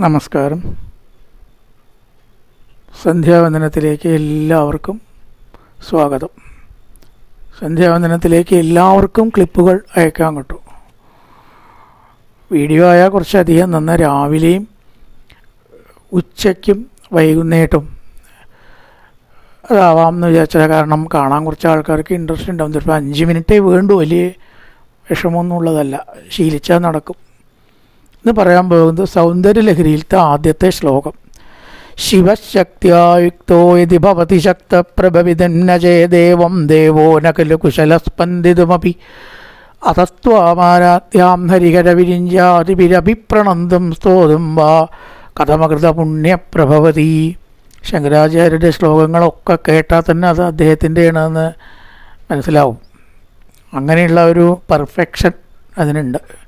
നമസ്കാരം. സന്ധ്യാവന്ദനത്തിലേക്ക് എല്ലാവർക്കും സ്വാഗതം. സന്ധ്യാവന്ദനത്തിലേക്ക് എല്ലാവർക്കും ക്ലിപ്പുകൾ അയക്കാൻ കിട്ടും. വീഡിയോ ആയാൽ കുറച്ചധികം നന്ന രാവിലെയും ഉച്ചയ്ക്കും വൈകുന്നേരത്തും അതാവാം എന്ന് വിചാരിച്ചത്. കാരണം കാണാൻ കുറച്ച് ആൾക്കാർക്ക് ഇൻട്രസ്റ്റ് ഉണ്ടാവും. ചിലപ്പോൾ അഞ്ച് മിനിറ്റേ വേണ്ടു. വലിയ വിഷമമൊന്നും ഉള്ളതല്ല ശീലിച്ചാൽ നടക്കും. എന്ന് പറയാൻ പോകുന്നത് സൗന്ദര്യലഹരിയിലത്തെ ആദ്യത്തെ ശ്ലോകം. ശിവശക്തിയായുക്തോ യതി ഭവതി ശക്തപ്രഭവിതന്ന ജയദേവം ദേവോ നകലു ഖലു കുശലസ്പന്ദിതുമപി അതസ്ത്വാമാരാധ്യാം ഹരിഹരവിരിഞ്ചാതിപിരഭിപ്രണന്തും സ്തോതും വാ. കഥമകൃത പുണ്യപ്രഭവതി ശങ്കരാചാര്യരുടെ ശ്ലോകങ്ങളൊക്കെ കേട്ടാൽ തന്നെ അത് അദ്ദേഹത്തിന്റെയാണെന്ന് മനസ്സിലാവും. അങ്ങനെയുള്ള ഒരു പെർഫെക്ഷൻ അതിനുണ്ട്.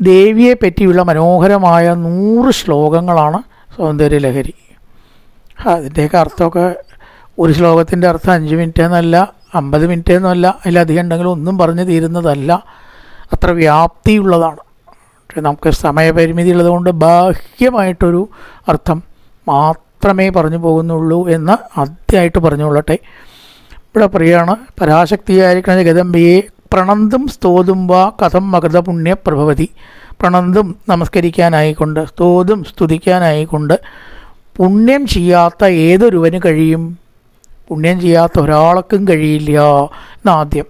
ദേവിയെ പറ്റിയുള്ള മനോഹരമായ നൂറ് ശ്ലോകങ്ങളാണ് സൗന്ദര്യലഹരി. അതിന്റെയൊക്കെ അർത്ഥമൊക്കെ ഒരു ശ്ലോകത്തിന്റെ അർത്ഥം അഞ്ച് മിനിറ്റ് എന്നല്ല അമ്പത് മിനിറ്റ് എന്നല്ല അതിലധികം ഉണ്ടെങ്കിലും ഒന്നും പറഞ്ഞു തീരുന്നതല്ല. അത്ര വ്യാപ്തിയുള്ളതാണ്. പക്ഷെ നമുക്ക് സമയപരിമിതി ഉള്ളതുകൊണ്ട് ബാഹ്യമായിട്ടൊരു അർത്ഥം മാത്രമേ പറഞ്ഞു പോകുന്നുള്ളൂ എന്ന് ആദ്യമായിട്ട് പറഞ്ഞുകൊള്ളട്ടെ. ഇവിടെ പറയുകയാണ് പരാശക്തിയായിരിക്കുന്ന ജഗദംബയെ പ്രണന്തും സ്തോതും വാ കഥം മകൃത പുണ്യ പ്രഭവതി. പ്രണന്തും നമസ്കരിക്കാനായിക്കൊണ്ട് സ്തോതും സ്തുതിക്കാനായിക്കൊണ്ട് പുണ്യം ചെയ്യാത്ത ഏതൊരുവന് കഴിയും? പുണ്യം ചെയ്യാത്ത ഒരാൾക്കും കഴിയില്ല എന്നാദ്യം.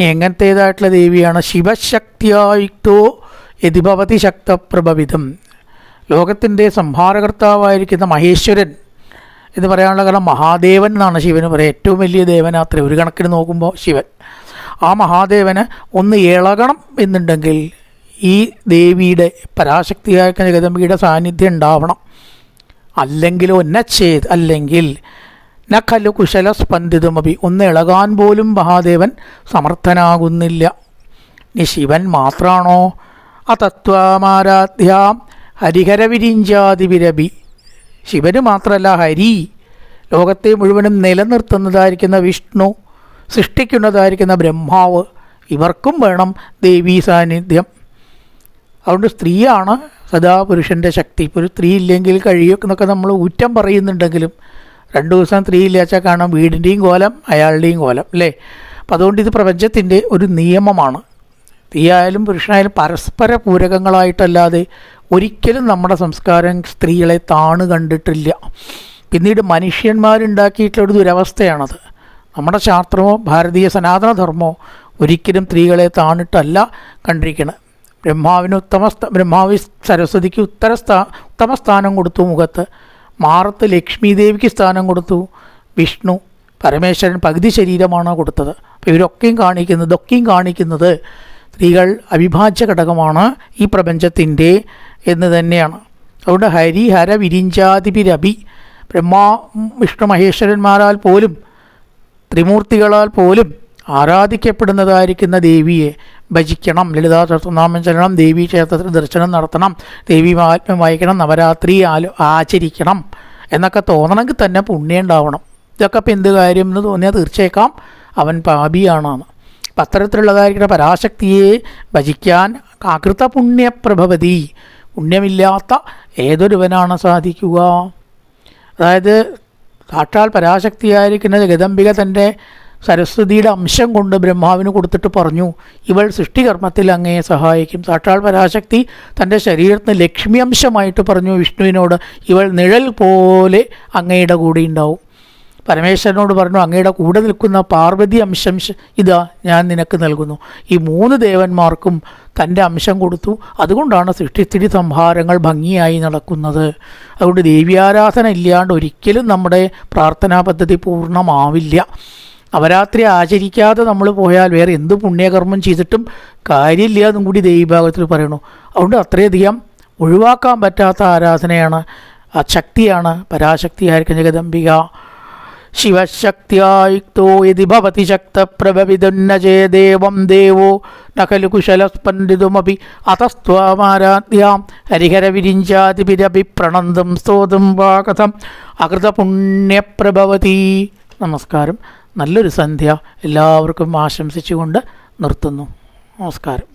എങ്ങനത്തേതായിട്ടുള്ള ദേവിയാണ്? ശിവശക്തിയായുക്തോ യതിഭവതി ശക്തപ്രഭവിതം. ലോകത്തിന്റെ സംഹാരകർത്താവായിരിക്കുന്ന മഹേശ്വരൻ എന്ന് പറയാനുള്ള കാരണം മഹാദേവൻ എന്നാണ് ശിവന് പറയുക ഏറ്റവും വലിയ ദേവനാത്രേ ഒരു കണക്കിന് നോക്കുമ്പോൾ ശിവൻ. ആ മഹാദേവന് ഒന്ന് ഇളകണം എന്നുണ്ടെങ്കിൽ ഈ ദേവിയുടെ പരാശക്തിയായ ജഗദമ്പിയുടെ സാന്നിധ്യം ഉണ്ടാവണം. അല്ലെങ്കിൽ ഒന്നച്ചേത് അല്ലെങ്കിൽ ന ഖലു കുശല സ്പന്ദിതമപി. ഒന്ന് ഇളകാൻ പോലും മഹാദേവൻ സമർത്ഥനാകുന്നില്ല. ഇനി ശിവൻ മാത്രാണോ? അതത്വാമാരാധ്യാം ഹരിഹരവിരിഞ്ചാതിവിരബി ശിവന് മാത്രമല്ല ഹരി. ലോകത്തെ മുഴുവനും നിലനിർത്തുന്നതായിരിക്കുന്ന വിഷ്ണു. സൃഷ്ടിക്കുന്നതായിരിക്കുന്ന ബ്രഹ്മാവ് ഇവർക്കും വേണം ദേവീ സാന്നിധ്യം. അതുകൊണ്ട് സ്ത്രീയാണ് സദാ പുരുഷന്റെ ശക്തി ഒരു സ്ത്രീ ഇല്ലെങ്കിൽ കഴിയുമെന്നൊക്കെ നമ്മൾ ഊറ്റം പറയുന്നുണ്ടെങ്കിലും രണ്ട് ദിവസം സ്ത്രീ ഇല്ലാച്ചാൽ കാണാം വീടിന്റെയും കോലം അയാളുടെയും കോലം അല്ലേ? അപ്പം അതുകൊണ്ട് ഇത് പ്രപഞ്ചത്തിന്റെ ഒരു നിയമമാണ്. സ്ത്രീയായാലും പുരുഷനായാലും പരസ്പര പൂരകങ്ങളായിട്ടല്ലാതെ ഒരിക്കലും നമ്മുടെ സംസ്കാരം സ്ത്രീകളെ താണു കണ്ടിട്ടില്ല. പിന്നീട് മനുഷ്യന്മാരുണ്ടാക്കിയിട്ടുള്ള ഒരു ദുരവസ്ഥയാണത്. നമ്മുടെ ശാസ്ത്രമോ ഭാരതീയ സനാതനധർമ്മമോ ഒരിക്കലും സ്ത്രീകളെ താണിട്ടല്ല കണ്ടിരിക്കുന്നത് ബ്രഹ്മാവിന് ഉത്തമ ബ്രഹ്മാവി സരസ്വതിക്ക് ഉത്തര സ്ഥാ ഉത്തമ സ്ഥാനം കൊടുത്തു മുഖത്ത്. മാറത്ത് ലക്ഷ്മി ദേവിക്ക് സ്ഥാനം കൊടുത്തു. വിഷ്ണു പരമേശ്വരൻ പകുതി ശരീരമാണ് കൊടുത്തത്. അപ്പോൾ ഇവരൊക്കെയും കാണിക്കുന്നത് ഇതൊക്കെയും കാണിക്കുന്നത് സ്ത്രീകൾ അവിഭാജ്യ ഘടകമാണ് ഈ പ്രപഞ്ചത്തിന്റെ എന്ന് തന്നെയാണ്. അതുകൊണ്ട് ഹരി ഹര വിരിഞ്ചാതിപിരഭി ബ്രഹ്മാ വിഷ്ണു മഹേശ്വരന്മാരാൽ പോലും ത്രിമൂർത്തികളാൽ പോലും ആരാധിക്കപ്പെടുന്നതായിരിക്കുന്ന ദേവിയെ ഭജിക്കണം. ലളിതാ സഹസ്രനാമം ചെല്ലണം. ദേവീ ക്ഷേത്രത്തിൽ ദർശനം നടത്തണം. ദേവി മഹാത്മ്യം വായിക്കണം. നവരാത്രി ആചരിക്കണം എന്നൊക്കെ തോന്നണമെങ്കിൽ തന്നെ പുണ്യം ഉണ്ടാവണം. ഇതൊക്കെ ഇപ്പം എന്ത് കാര്യം എന്ന് തോന്നിയാൽ തീർച്ചയായേക്കാം അവൻ പാപിയാണെന്ന് അപ്പം അത്തരത്തിലുള്ളതായിരിക്കുന്ന പരാശക്തിയെ ഭജിക്കാൻ ആകൃത പുണ്യപ്രഭവതി. പുണ്യമില്ലാത്ത ഏതൊരുവനാണ് സാധിക്കുക? അതായത് സാക്ഷാൽ പരാശക്തിയായിരിക്കുന്ന ജഗദംബിക തന്റെ സരസ്വതിയുടെ അംശം കൊണ്ട് ബ്രഹ്മാവിന് കൊടുത്തിട്ട് പറഞ്ഞു ഇവൾ സൃഷ്ടികർമ്മത്തിൽ അങ്ങയെ സഹായിക്കും. സാക്ഷാൽ പരാശക്തി തന്റെ ശരീരത്തിന് ലക്ഷ്മി അംശമായിട്ട് പറഞ്ഞു വിഷ്ണുവിനോട് ഇവൾ നിഴൽ പോലെ അങ്ങയുടെ കൂടെ ഉണ്ടാവും. പരമേശ്വരനോട് പറഞ്ഞു അങ്ങയുടെ കൂടെ നിൽക്കുന്ന പാർവതി അംശം ഇതാ ഞാൻ നിനക്ക് നൽകുന്നു. ഈ മൂന്ന് ദേവന്മാർക്കും തന്റെ അംശം കൊടുത്തു. അതുകൊണ്ടാണ് സൃഷ്ടിസ്ഥിതി സംഹാരങ്ങൾ ഭംഗിയായി നടക്കുന്നത്. അതുകൊണ്ട് ദേവ്യാരാധന ഇല്ലാണ്ട് ഒരിക്കലും നമ്മുടെ പ്രാർത്ഥനാ പദ്ധതി പൂർണമാവില്ല. നവരാത്രി ആചരിക്കാതെ നമ്മൾ പോയാൽ വേറെ എന്ത് പുണ്യകർമ്മം ചെയ്തിട്ടും കാര്യമില്ല എന്നും കൂടി ദൈവഭാഗത്തിൽ പറയണു. അതുകൊണ്ട് അത്രയധികം ഒഴിവാക്കാൻ പറ്റാത്ത ആരാധനയാണ് ശക്തിയാണ് പരാശക്തിയായിരിക്കും ജഗദംബിക ശിവശക്തിയായുക്തോ യതി ഭവതി ശക്തപ്രഭവിതുന്ന ജയദേവം ദേവോ ന ഖലു കുശലസ്പന്ദിതുമപി അതസ്ത്വാമാരാധ്യാം ഹരിഹരവിരിഞ്ചാതിപിരപി പ്രണന്തും സ്തോതും വാ കഥം അകൃതപുണ്യപ്രഭവതി. നമസ്കാരം. നല്ലൊരു സന്ധ്യ എല്ലാവർക്കും ആശംസിച്ചുകൊണ്ട് നിർത്തുന്നു. നമസ്കാരം.